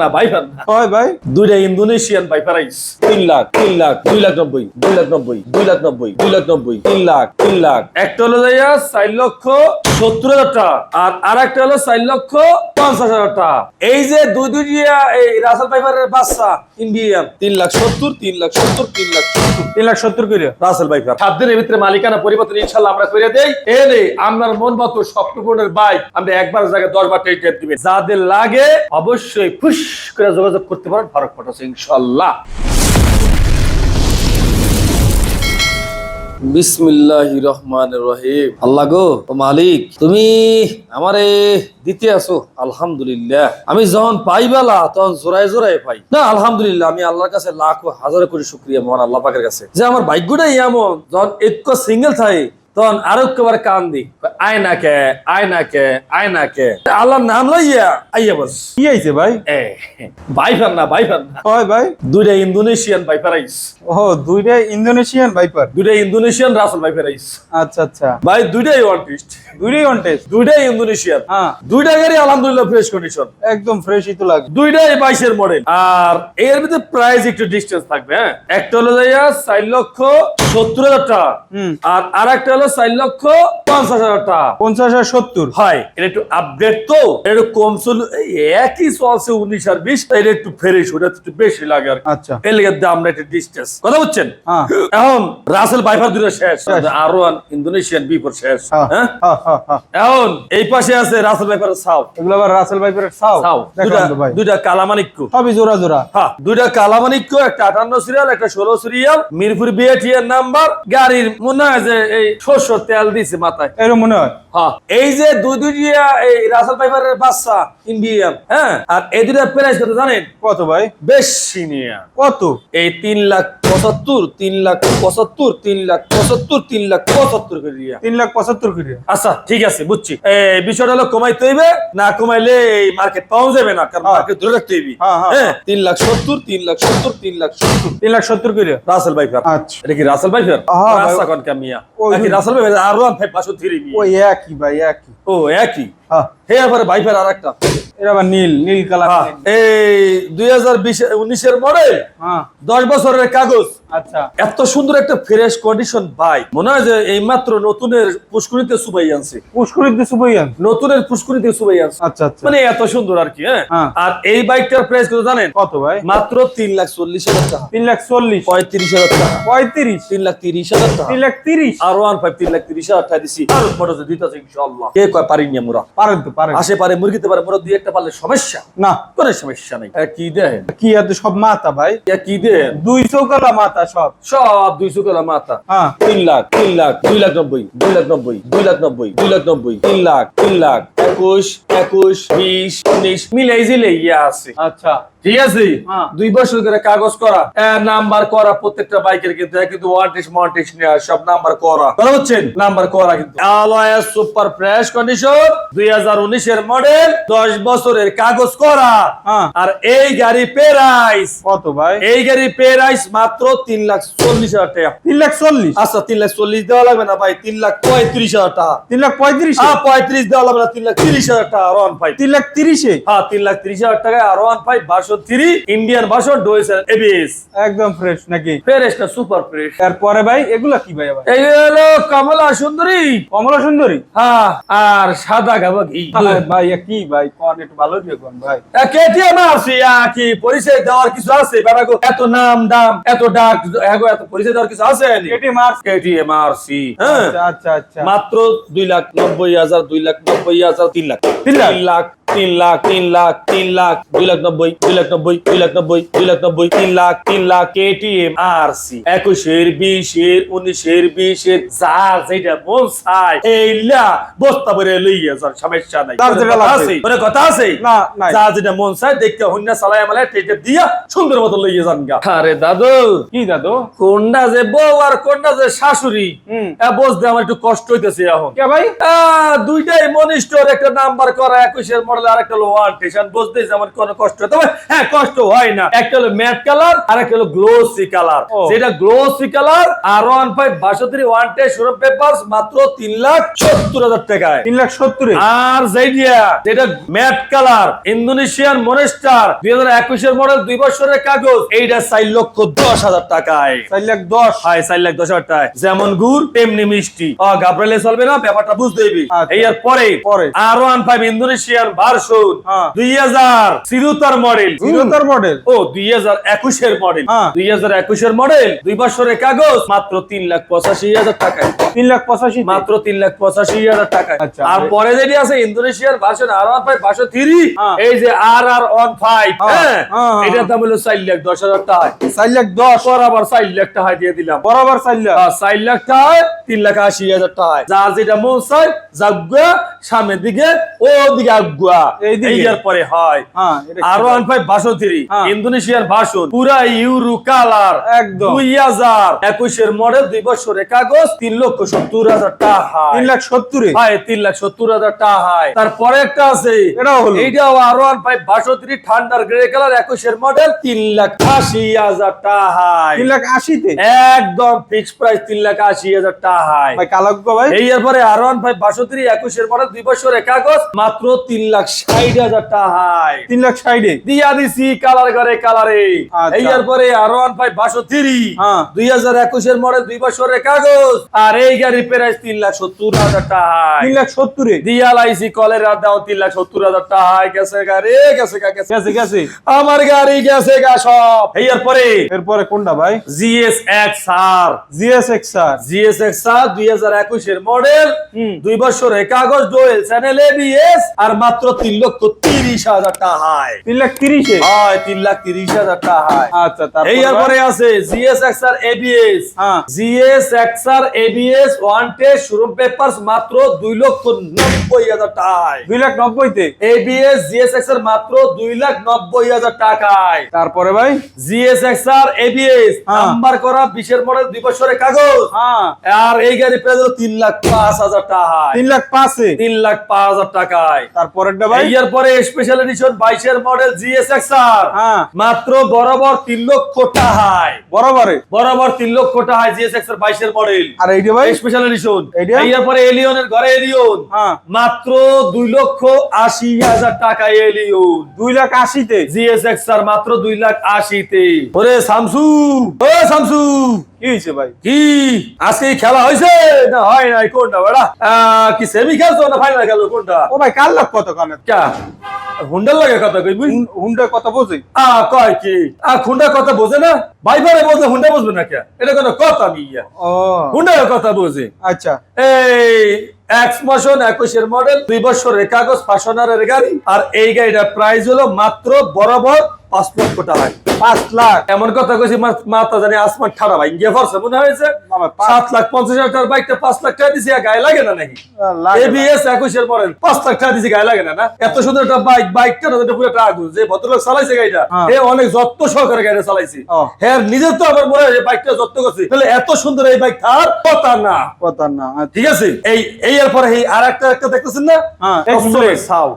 না হয় ভাই। দুইটা ইন্দোনেশিয়ান আইস। তিন লাখ তিন লাখ দুই লাখ নব্বই দুই লাখ নব্বই দুই লাখ নব্বই দুই লাখ নব্বই তিন লাখ তিন লাখ। একটা হলো যাইয়া চার লক্ষ সত্তর হাজার টাকা আর আর একটা হলো চার লক্ষ পঞ্চাশ হাজার টাকা। এই যে দুই দুই এই রাসেল বাচ্চা ইন্ডিয়ান। তিন লাখ সত্তর তিন লাখ সত্তর তিন লাখ সত্তর। তিন লাখ সত্তর করে রাসেল সাত দিনের ভিতরে মালিকানা পরিবর্তন ইনশাল্লাহ আমরা করে দেই। এনে আপনার মন মতো স্বপ্নপূর্ণের বাইক আমরা একবার জায়গায় দশ বার দিবেন। যাদের লাগে অবশ্যই ফুস করে যোগাযোগ করতে পারেন ফারুক মোটরস ইনশাল্লাহ বিসমিল্লাহ রহমান রহিম। আল্লাহ গো। মালিক তুমি আমারে দিতে আসো আলহামদুলিল্লাহ। আমি যখন পাইবেলা তখন জোড়ায় জোড়ায় পাই। না আলহামদুলিল্লাহ আমি আল্লাহর কাছে লাখ হাজার কোটি শুক্রিয়া মহান আল্লাহ পাকের কাছে। যে আমার ভাগ্যটাই এমন যখন এক সিঙ্গেল থাকে তখন আরও একেবারে কান দি আয় না কে আয় না কে আয় না কে। আল্লাহর নাম লইয়া আইয়া বস। কি আইছে ভাই? বাইফার না বাইফার না। হয় ভাই। দুইটা ইন্দোনেশিয়ান বাইফার আইস। ও দুইটা ইন্দোনেশিয়ান ভাইপার দুইটা ইন্দোনেশিয়ান রাসেল বাইফার আইস। আচ্ছা আচ্ছা। ভাই দুইটাই ওয়ান টেস্ট দুইটাই কন্টেস্ট দুইটাই ইন্দোনেশিয়ান। হ্যাঁ। দুইটা গাড়ি আলহামদুলিল্লাহ ফ্রেশ কন্ডিশন একদম ফ্রেশই তো লাগে। দুইটাই বাইশের মডেল আর এর ভিতরে প্রাইস একটু ডিস্টেন্স থাকবে হ্যাঁ? একটা হলো যাইয়া চার লক্ষ সত্তর হাজার টাকা। হুম। আর আর একটা হলো চার লক্ষ পঞ্চাশ হাজার টাকা। পঞ্চাশ আর সত্তর। হয় এটা একটু আপডেট তো এটা কম চল এই একই চলছে উনিশ আর বিশ এটা একটু ফ্রেশ ওটা একটু বেশি লাগে আর আচ্ছা। এর লেগে দামটা একটু ডিস্টেন্স কথা বুঝছেন? এখন রাসেল বাইফার দুটো শেষ শেষ। ইন্দোনেশিয়ান বিফোর শেষ। হ্যাঁ এখন এই পাশে আছে রাসেল বাইফার সাউ। এগুলো আবার রাসেল সাউ? দুইটা ভাই। দুইটা কালামানিক্য সবই জোড়া জোড়া। হ্যাঁ দুইটা কালামানিক্য একটা আটান্ন সিরিয়াল একটা ষোলো সিরিয়াল মিরপুর বিএটিএর নাম্বার গাড়ির মনে হয় যে এই শস্য তেল দিছে মাথায়। এরকম মনে হ্যাঁ? এই যে দুই দুই এই রাসেল পাইপারের বাচ্চা ইন্ডিয়ান হ্যাঁ? আর এই দুটা প্রাইস কত জানেন? কত ভাই? বেশি। নিয়া কত? এই তিন লাখ পঁচাত্তর তিন লাখ পঁচাত্তর তিন লাখ পঁচাত্তর তিন লাখ পঁচাত্তর করে দিয়া। তিন লাখ পঁচাত্তর করে আচ্ছা ঠিক আছে বুঝছি। এই বিষয়টা হলো কমাইতে হইবে না কমাইলে এই মার্কেট পাওয়া যাবে না কারণ হ্যাঁ। মার্কেট ধরে রাখতে হইবে। হ্যাঁ, হ্যাঁ, হ্যাঁ তিন লাখ সত্তর তিন লাখ সত্তর তিন লাখ সত্তর। তিন লাখ সত্তর করে রাসেল বাইফার আচ্ছা। এটা কি রাসেল হ্যাঁ, ভাই। রাস্তা কন কামিয়া ওই- নাকি রাসেল বাইফার আর ওয়ান ফাইভ পাঁচশো থ্রি ওই একই ভাই একই ও একই হ্যাঁ হে আবার বাইফার আর একটা এটা আবার নীল নীল কালার। হ্যাঁ, এই দুই হাজার বিশ উনিশের মডেল হ্যাঁ। দশ বছরের কাগজ। আচ্ছা। এত সুন্দর একটা ফ্রেশ কন্ডিশন ভাই মনে হয় যে এই মাত্র নতুনের পুষ্করিতে সুবাই আনছে। পুষ্করিত নতুনের পুষ্করিতে সুবাই আনছে। আচ্ছা আচ্ছা। মানে এত সুন্দর আর কি হ্যাঁ? হ্যাঁ। আর এই বাইকটার প্রাইস কত জানেন? কত ভাই? মাত্র তিন লাখ চল্লিশ হাজার টাকা। তিন লাখ চল্লিশ। পঁয়ত্রিশ হাজার টাকা। পঁয়ত্রিশ। তিন লাখ তিরিশ হাজার টাকা। তিন লাখ তিরিশ। আর ওয়ান ফাইভ তিন লাখ তিরিশ হাজার টাকা দিছি। আর মোটর দিতেছে ইনশাল্লাহ কে কয় পারিনি আমরা। পারেন তো পারেন। আসে পারে মুরগিতে পারে দুই একটা পারলে সমস্যা? না। কোনো সমস্যা নেই। কি দেন? কি এত সব মাথা ভাই? কি দেন? দুই চৌকালা মাথা সব। সব দুই কেলা মাথা। হ্যাঁ। তিন লাখ তিন লাখ দুই লাখ নব্বই দুই লাখ নব্বই দুই লাখ নব্বই দুই লাখ নব্বই তিন লাখ তিন লাখ। একুশ একুশ বিশ উনিশ মিলাই জিলে ইয়ে আছে। আচ্ছা। ঠিক আছে? হ্যাঁ। দুই বছর করে কাগজ করা নাম্বার করা প্রত্যেকটা বাইকের কিন্তু কিন্তু ওয়ান্টেজ মন্টেজ সব নাম্বার করা। কথা হচ্ছেন? নাম্বার করা কিন্তু। আলয়া সুপার ফ্রেশ কন্ডিশন দুই হাজার উনিশের মডেল দশ বছরের কাগজ করা। হ্যাঁ। আর এই গাড়ি পেরাইস কত ভাই? এই গাড়ি পেরাইস মাত্র তিন লাখ চল্লিশ হাজার টাকা। তিন লাখ চল্লিশ? আচ্ছা তিন লাখ চল্লিশ দেওয়া লাগবে না ভাই তিন লাখ পঁয়ত্রিশ হাজার টাকা। তিন লাখ পঁয়ত্রিশ? পঁয়ত্রিশ দেওয়া লাগবে না তিন লাখ তিরিশ হাজার টাকা আর ওয়ান ফাইভ তিন লাখ তিরিশে? হ্যাঁ তিন লাখ তিরিশ হাজার টাকায় R one five version three Indian version dual ABS একদম ফ্রেশ নাকি? ফ্রেশ না সুপার ফ্রেশ তারপরে ভাই এগুলা কি ভাই এই হলো কমলা সুন্দরী। কমলা সুন্দরী? হ্যাঁ আর সাদা গাবা ঘি। ভাই, ভাই কি ভাই কোন একটু ভালো দিয়ে কোন ভাই। কেটিএম আছে কি পরিচয় দেওয়ার কিছু আছে? বাবাগো এত নাম দাম এত ডাক এগো এত পরিচয় দেওয়ার কিছু আছে? কেটি মার্চ কেটিএম আর সি হ্যাঁ। আচ্ছা আচ্ছা আচ্ছা। মাত্র দুই লাখ নব্বই হাজার দুই লাখ নব্বই হাজার তিন লাখ তিন লাখ? তিন লাখ তিন লাখ তিন লাখ তিন লাখ দুই লাখ নব্বই দুই লাখ নব্বই দুই লাখ নব্বই দুই লাখ নব্বই তিন লাখ তিন লাখ কেটিএম আর সি একুশের বিশের উনিশের বিশের যা যেটা মন চায় এইলা বস্তা ভরে লইয়া যান সমস্যা নাই। তার যেটা আছে? মানে কথা আছে? না নাই। যা যেটা মন চায় দেখতে হন্যা চালায় আমালে টেটে দিয়া সুন্দর মতো লইয়া যান গা। আরে দাদু। কি দাদু? কোনটা যে বউ আর কোনটা যে শাশুড়ি? বুঝতে আমার একটু কষ্ট হইতেছে এখন। কে ভাই? দুইটাই মনিস্টোর একটা নাম্বার করা একুশের মডেল আর একটা হলো ওয়ান টেশন। বুঝতে যেমন কোনো কষ্ট তবে হ্যাঁ কষ্ট হয় না। একটা হলো ম্যাট কালার আর একটা হলো গ্লোসি কালার। যেটা glossy colour R one five বাষট্টি ওয়ান টে শোরুম পেপার মাত্র তিন লাখ সত্তর হাজার টাকায়। তিন লাখ সত্তরে? আর জাইডিয়া যেটা ম্যাট কালার ইন্দোনেশিয়ান মনেস্টার দুই হাজার একুশের মডেল দুই বছরের কাগজ এইটা চার লক্ষ দশ হাজার টাকায়। চার লাখ দশ? হাই চার লাখ দশ হাজার টাকায়। যেমন গুড় তেমনি মিষ্টি। ও গাবরালে চলবে না ব্যাপারটা বুঝতে আচ্ছা। এই আর পরে। পরে। R one five Indonesian version হ্যাঁ। দুই হাজার সিরুতার মডেল। চিরতার মডেল? ও দুই হাজার একুশের মডেল। হ্যাঁ। দুই হাজার একুশের মডেল দুই বছরের কাগজ মাত্র তিন লাখ পঁচাশি হাজার টাকায়। তিন লাখ পঁচাশি মাত্র তিন লাখ পঁচাশি হাজার টাকায়। আচ্ছা। আর পরে যেটি আছে ইন্দোনেশিয়ার version R one five version three হ্যাঁ। এই যে আর আর ওয়ান ফাইভ হ্যাঁ। এটার দাম হলো চার লাখ দশ হাজার টাকা চার লাখ দশ। বরাবর চার লাখ টাকা দিয়ে দিলাম। বরাবর চার লাখ। আর চার লাখ টাকায় তিন লাখ আশি হাজার টাকায়। যার যেটা মন চায় যাগুয়া সামনের দিকে ও দিকে আগুয়া এইদিকে। এইটার পরে হয়। আর ওয়ান ফাইভ থ্রি হ্যাঁ। ইন্দোনেশিয়ার ভাষণ পুরা ইউরো কালার। একদম। দুই হাজার একুশের মডেল দুই বছরের কাগজ তিন লক্ষ সত্তর হাজার টাকা তিন লাখ সত্তরে? হয় তিন লাখ সত্তর হাজার টাকা তারপরে একটা আছে এটাও হলো। এইটাও আর ওয়ান ফাইভ বাষট্টি ঠান্ডার গ্রে কালার একুশের মডেল তিন লাখ আশি হাজার টাকা তিন লাখ আশিতে? একদম ফিক্স প্রাইস তিন লাখ আশি হাজার টাকা ভাই কালাক ভাই। এই এরপরে আর ওয়ান ফাইভ বাষট্টি একুশের মডেল দুই বছরের কাগজ মাত্র তিন লাখ ষাট হাজার তিন লাখ ষাটে দিয়া দিছি কালার করে কালারে। আচ্ছা। এই এরপরে আর ওয়ান ফাইভ বাষট্টি হ্যাঁ। দুই হাজার একুশের মডেল দুই বছরের কাগজ আর এই গাড়ি প্রাইস তিন লাখ সত্তর হাজার টাকায় তিন লাখ সত্তরে দিয়ালাইছি কলের রাত দাও তিন লাখ সত্তর হাজার টাকায় গেছে গাড়ি গেছে গেছে। গেছে আমার গাড়ি গেছে গা সব। এই এরপরে এরপরে কোনটা ভাই? GS X R GS X R GS X R দুই হাজার একুশের মডেল দুই বছরের কাগজ ডোয়েল চ্যানেল এবিএস আর মাত্র তিন লক্ষ তিরিশ হাজার টাকায়। তিন লাখ তিরিশে? হয় তিন লাখ তিরিশ হাজার টাকায়। আচ্ছা এই এরপরে আছে জিএস এক্স এবিএস হ্যাঁ। GS X ABS one test showroom papers মাত্র দুই লক্ষ নব্বই হাজার টাকায়। দুই লাখ নব্বইতে? এবিএস জিএসএক্স এর মাত্র দুই লাখ নব্বই হাজার টাকায়। তারপরে ভাই? জিএসএক্স আর এবিএস। নাম্বার করা বিশের মডেল দুই বছরের কাগজ। হ্যাঁ। আর এই গাড়ি প্রায় হলো তিন লাখ পাঁচ হাজার টাকায়। তিন লাখ পাঁচে? তিন লাখ পাঁচ হাজার টাকায়। তারপরেরটা ভাই? এর পরে স্পেশাল এডিশন বাইশের মডেল জিএসএক্স আর। হ্যাঁ। মাত্র বরাবর তিন লক্ষ টাকায়। বরাবরে? বরাবর তিন লক্ষ টাকায় জিএসএক্স এর বাইশের মডেল আর এইটা ভাই? Special edition? এর পরে এলিয়নের ঘরে এলিয়ন হ্যাঁ। মাত্র দুই লক্ষ আশি হাজার টাকা এলিয়ন দুই লাখ আশিতে? জিএসএক্স আর মাত্র দুই লাখ আশিতে। ওরে শামসু! ও শামসু! কি হয়েছে ভাই? কি? আজকে খেলা হয়েছে না হয় নাই কোনটা বেড়া? কি সেমি খেলছো না ফাইনাল খেলো কোনটা? ও ভাই কার লাখ কত কানে ক্যা হুন্ডার লাগে কথা কইবি হুন্ডা কত বোঝে। আ কয় কি? আ খুন্ডা কথা বোঝে না? ভাই ভাই বোঝে হুন্ডা বুঝবে না কে? এটা কোনো কথা নিয়া ও। হুন্ডার কথা বোঝে। আচ্ছা। এই একুশের মডেল দুই বছরের কাগজ ফাশনারের গাড়ি আর এই গাড়িটার প্রাইস হলো মাত্র বরাবর পাঁচ লক্ষ টাকা পাঁচ লাখ। এমন কথা কইছি মাথা জানি আসমান ঠাড়া ভাই গিয়ে ফরছে মনে হয়েছে? পাঁচ- সাত লাখ পঞ্চাশ হাজার টাকার বাইকটা পাঁচ লাখ টাকা দিছি গায়ে লাগে না নাকি? এবিএস একুশের মডেল পাঁচ লাখ টাকা দিছি গায়ে লাগে না না? এত সুন্দর একটা বাইক বাইকটা না পুরো একটা আগুন যে ভদ্রলোক চালাইছে গাড়িটা হ্যাঁ। এ অনেক যত্ন সহকারে গাড়িটা চালাইছে। হ্যাঁ নিজের তো আমার মনে হয় বাইকটা যত্ন করছে তাহলে এত সুন্দর এই বাইক থার কথা না। না আচ্ছা। ঠিক আছে? এই এই এরপরে এই আর একটা একটা দেখতেছেন না? হ্যাঁ ছাও।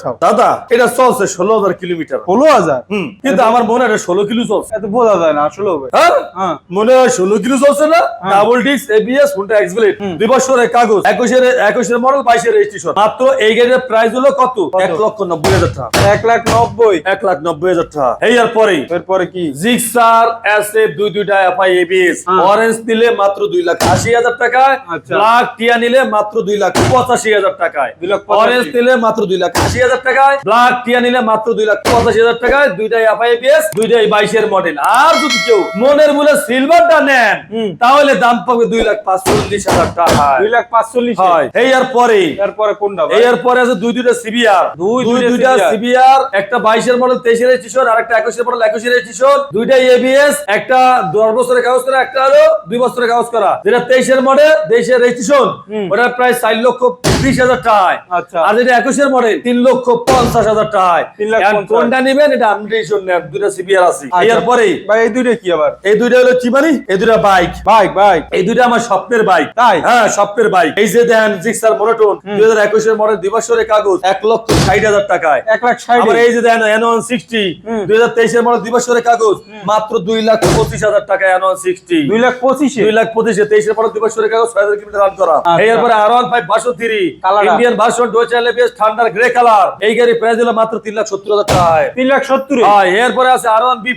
ছাও। দাদা এটা চলছে ষোলো হাজার কিলোমিটার। ষোলো হাজার? কিন্তু আমার মনে হয় ষোলো কিলো চলছে। এত বোঝা যায় না আসলে ভাই হ্যাঁ? হ্যাঁ। মনে হয় ষোলো কিলো চলছে না। ডাবল ডিস্ক এবিএস ফোনটা এক্সপ্লেট দুই বছরের কাগজ একুশের একুশের মডেল বাইশের রেজিস্ট্রেশন মাত্র এই গাড়ির প্রাইস হলো কত? এক লক্ষ নব্বই হাজার টাকা। এক লাখ নব্বই। এক লাখ নব্বই হাজার টাকা। এই আর পরেই এরপরে কি? জিক্সার এস এফ দুই দুইটা এফআই এবিএস। অরেঞ্জ নিলে মাত্র দুই লাখ আশি হাজার টাকায়। আচ্ছা। ব্ল্যাক টিয়া নিলে মাত্র দুই লাখ পঁচাশি হাজার টাকায়। লাখ। অরেঞ্জ নিলে মাত্র দুই লাখ আশি হাজার টাকায়। ব্ল্যাক টিয়া নিলে মাত্র দুই লাখ পঁচাশি হাজার টাকায়। দুইটাই এফআই এবিএস দুইটাই বাইশের মডেল আর যদি কেউ মনের মূলে সিলভারটা নেন তাহলে দাম পাবে দুই লাখ পাঁচচল্লিশ হাজার টাকায় দুই লাখ পাঁচচল্লিশ হয়। এই আর পরে? এরপরে কোনটা এর পরে আছে দুই দুইটা সিবিআর দুই দুই দুইটা সিবিআর একটা বাইশের মডেল তেইশের রেজিস্ট্রেশন আর একটা একুশের মডেল একুশের রেজিস্ট্রেশন দুইটা এবিএস একটা দশ বছরের কাগজ করা একটা হলো দুই বছরের কাগজ করা। যেটা তেইশের মডেল তেইশের রেজিস্ট্রেশন। ওটা প্রায় চার লক্ষ বিশ হাজার টাকায়। আচ্ছা। আর যেটা একুশের মডেল তিন লক্ষ পঞ্চাশ হাজার টাকায়। কোনটা নিবেন এটা নেন দুইটা সিবিআর ক্লিয়ার আচ্ছা। এরপরে ভাই এই দুইটা কি আবার? এই দুইটা হলো কি মানে এই দুইটা বাইক বাইক বাইক এই দুইটা আমার স্বপ্নের বাইক তাই? হ্যাঁ স্বপ্নের বাইক এই যে দেন জিক্সার মনোটন দুই হাজার একুশের মডেল দুই বছরের কাগজ এক লক্ষ ষাট হাজার টাকায়। এক লাখ ষাট। এই যে দেন এন ওয়ান সিক্সটি দুই হাজার তেইশের মডেল দুই বছরের কাগজ মাত্র দুই লাখ পঁচিশ হাজার টাকা এন ওয়ান সিক্সটি দুই লাখ পঁচিশে? দুই লাখ পঁচিশে তেইশের মডেল দুই বছরের কাগজ ছয় হাজার কিলোমিটার রান করা। আচ্ছা। এরপরে আর ওয়ান ফাইভ কালারটা? Indian version dual L ABS ঠান্ডার গ্রে কালার এই গাড়ি প্রাইস হলো মাত্র তিন লাখ সত্তর হাজার টাকায়। তিন লাখ সত্তরে? হয় এরপরে আছে R one B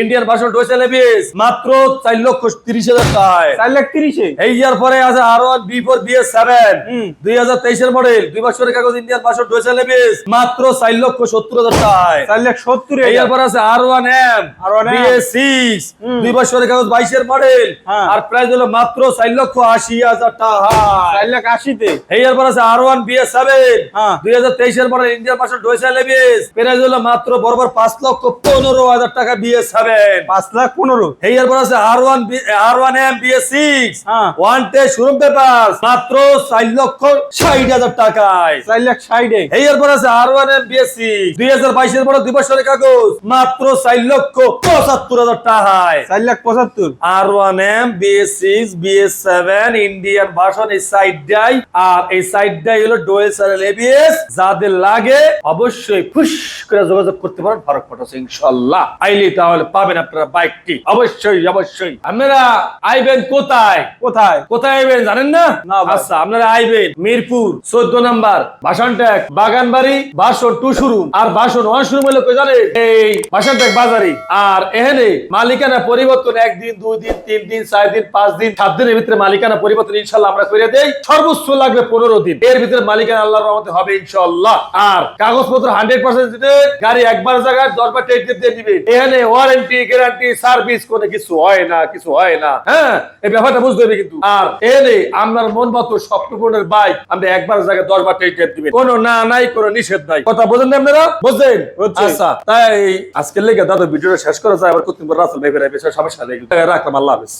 Indian version dual L ABS মাত্র চার লক্ষ তিরিশ হাজার টাকায়। চার লাখ তিরিশে? এই ইয়ার পরে আছে R one B BS seven হুম। দুই হাজার তেইশের মডেল দুই বছরের কাগজ ইন্ডিয়ান ভার্সন ডোয়েচ এলএবিএস মাত্র চার লক্ষ সত্তর হাজার টাকায়। চার লাখ সত্তরে? এই এরপর আছে R one M R1M BS six হুম। দুই বছরের কাগজ বাইশের মডেল হ্যাঁ। আর প্রাইস হলো মাত্র চার লক্ষ আশি হাজার টাকা চার লাখ আশিতে? এই এরপর আছে আর ওয়ান বিএস সেভেন হ্যাঁ। দুই হাজার তেইশের model Indian version dual L ABS price হলো মাত্র বরাবর পাঁচ লক্ষ পনেরো হাজার টাকা বিএস সেভেন পাঁচ লাখ পনেরো। এই এরপর আছে R one R one M BS six হ্যাঁ। ওয়ান টে শোরুম পেপার মাত্র চার লক্ষ ষাট হাজার টাকায়। চার লাখ ষাটে এই এরপর আছে আর ওয়ান এম বিএসসি দুই হাজার বাইশের বড় দুই বছরের কাগজ মাত্র চার লক্ষ পঁচাত্তর হাজার টাকায়। চার লাখ পঁচাত্তর। R one M BS six BS seven Indian version এই সাইডটাই আর এই সাইডটাই হলো ডোয়েল স্যারেল এবিএস যাদের লাগে অবশ্যই ফুস করে যোগাযোগ করতে পারেন ফারুক মোটরস ইনশাল্লাহ আইলে তাহলে পাবেন আপনারা বাইকটি অবশ্যই অবশ্যই। আপনারা আইবেন কোথায়? কোথায়? কোথায় আইবেন জানেন না? আচ্ছা আপনারা আইবেন মিরপুর চোদ্দ নাম্বার বাসনট্যাক বাগানবাড়ি বাসন টু শুরু আর বাসন ওয়ান শুরু হলো জানেন এই বাসনট্যাক বাজারে। আর এখানে মালিকানা পরিবর্তন একদিন দুই দিন তিন দিন চার দিন পাঁচ দিন সাত দিনের ভিতরে মালিকানা পরিবর্তন ইনশাল্লাহ আমরা করে দেই। সর্বোচ্চ লাগবে পনেরো দিন এর ভিতরে মালিকানা আল্লাহর রহমতে হবে ইনশাল্লাহ আর কাগজপত্র হান্ড্রেড পার্সেন্ট দিতে গাড়ি একবার জায়গায় দশবার টেক দিয়ে দিবে। এখানে ওয়ারেন্টি গ্যারান্টি সার্ভিস কোনো কিছু হয় না কিছু হয় না। হ্যাঁ এই ব্যাপারটা বুঝতে হবে কিন্তু। আর এনে আপনার মন মতো স্বপ্নপূর্ণের বাইক আমরা একবার জায়গায় দশবার টেক দিবেন। কোনো না নাই কোনো নিষেধ নাই। কথা বোঝেন না আপনারা? বুঝলেন আচ্ছা তাই আজকের লেগে দাদা ভিডিওটা শেষ করা যায়। আবার পর রাসেল ভাই বেড়াবে সমস্যা নেই। রাখলাম আল্লাহ হাফেজ।